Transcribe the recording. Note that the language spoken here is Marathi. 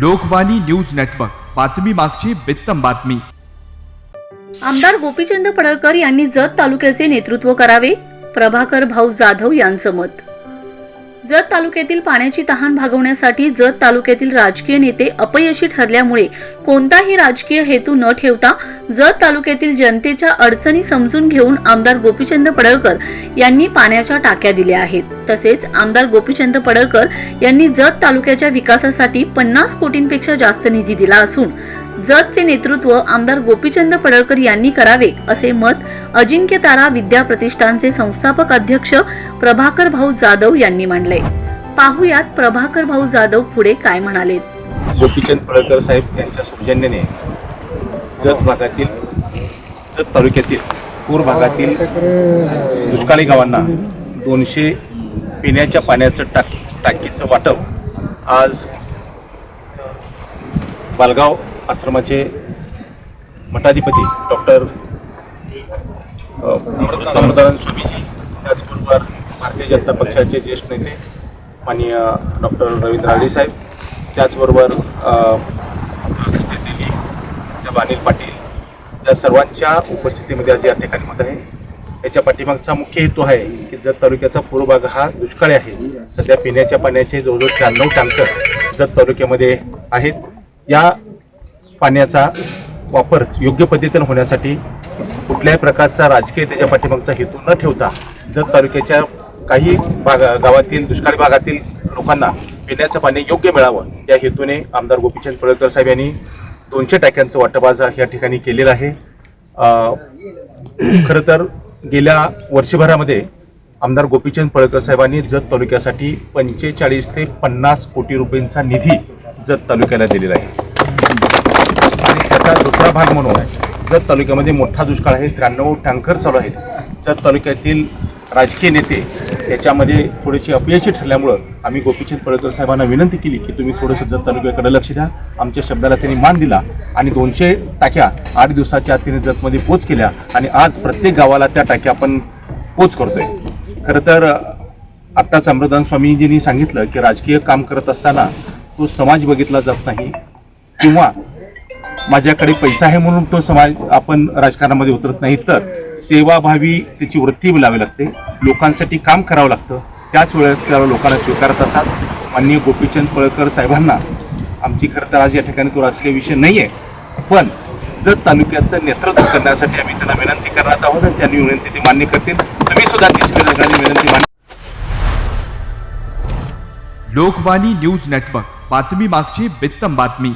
Lokvani news network. बातमी मागची बित्तम बातमी. आमदार गोपीचंद पडळकर यांनी जत तालुक्याचे नेतृत्व करावे. प्रभाकर भाऊ जाधव यांचं मत. जत तालुक्यातील पाण्याची तहान भागवण्यासाठी जत तालुक्यातील राजकीय नेते अपयशी ठरल्यामुळे कोणताही राजकीय हेतू न ठेवता जत तालुक्यातील जनतेच्या अडचणी समजून घेऊन आमदार गोपीचंद पडळकर यांनी पाण्याच्या टाक्या दिल्या आहेत. तसेच आमदार गोपीचंद पडळकर यांनी जत तालुक्याच्या विकासासाठी पन्नास कोटींपेक्षा जास्त निधी दिला असून जतचे नेतृत्व आमदार गोपीचंद पडळकर यांनी करावे असे मत अजिंक्य तारा विद्या प्रतिष्ठानचे संस्थापक अध्यक्ष प्रभाकर भाऊ जाधव यांनी मांडले. पाहुयात प्रभाकर भाऊ जाधव पुढे काय म्हणाले गोपीचंद पळकर साहेब यांच्या सौजन्याने जत भागातील जत तालुक्यातील पूर भागातील दुष्काळी गावांना दोनशे पिण्याच्या पाण्याचं टाक टाकीचं वाटप आज बालगाव आश्रमाचे मठाधिपती डॉक्टर अमृतानंद स्वामीजी त्याचबरोबर भारतीय जनता पक्षाचे ज्येष्ठ नेते माननीय डॉक्टर रवींद्र आडी साहेब त्याचबरोबर दिली त्या अनिल पाटील या सर्वांच्या उपस्थितीमध्ये आज या ठिकाणी मध्ये आहे. याच्या पाठीमागचा मुख्य हेतू आहे की जत तालुक्याचा पूर्व भाग हा दुष्काळी आहे. सध्या पिण्याच्या पाण्याचे जवळजवळ त्र्याण्णव टँकर जत तालुक्यामध्ये आहेत. या पाण्याचा वापर योग्य पद्धतीने होण्यासाठी कुठल्याही प्रकारचा राजकीय त्याच्या पाठीमागचा हेतू न ठेवता जत तालुक्याच्या काही भाग गावातील दुष्काळी भागातील लोकांना पिण्याचं पाणी योग्य मिळावं या हेतूने आमदार गोपीचंद पडळकर साहेब यांनी दोनशे टाक्यांचं वाटप आज या ठिकाणी केलेलं आहे. खरं तर गेल्या वर्षभरामध्ये आमदार गोपीचंद पळकर साहेबांनी जत तालुक्यासाठी पंचेचाळीस ते पन्नास कोटी रुपयांचा निधी जत तालुक्याला दिलेला आहे. आणि त्याचा दुसरा भाग म्हणून जत तालुक्यामध्ये मोठा दुष्काळ आहे त्र्याण्णव टँकर चालू आहेत. जत तालुक्यातील राजकीय नेते त्याच्यामध्ये थोडेसे अपयशी ठरल्यामुळं आम्ही गोपीचंद पळकर साहेबांना विनंती केली की तुम्ही थोडंसं जत तालुक्याकडे लक्ष द्या. आमच्या शब्दाला त्यांनी मान दिला आणि दोनशे टाक्या आठ दिवसाच्या आत तिने जतमध्ये पोच केल्या आणि आज प्रत्येक गावाला त्या टाक्या आपण पोच करतोय. खरं तर आत्ताच अमृतान स्वामीजींनी सांगितलं की राजकीय काम करत असताना तो समाज बघितला जात नाही किंवा माझ्याकडे पैसा आहे म्हणून तो समाज आपण राजकारणामध्ये उतरत नाही. तर सेवाभावी त्याची वृत्ती लावी लागते. लोकांसाठी काम करावं लागतं. त्याच वेळेस त्याला लोकांना स्वीकारत असतात माननीय गोपीचंद पळकर साहेबांना आमची खरं तर आज या ठिकाणी तो राजकीय विषय नाही आहे पण जर तालुक्याचं नेतृत्व करण्यासाठी आम्ही त्यांना विनंती करणार आहोत त्यांनी विनंती ती मान्य करतील. तुम्ही सुद्धा तीच विनंती विनंती मान्य लोकवाणी न्यूज नेटवर्क. बातमी मागची बित्तम बातमी.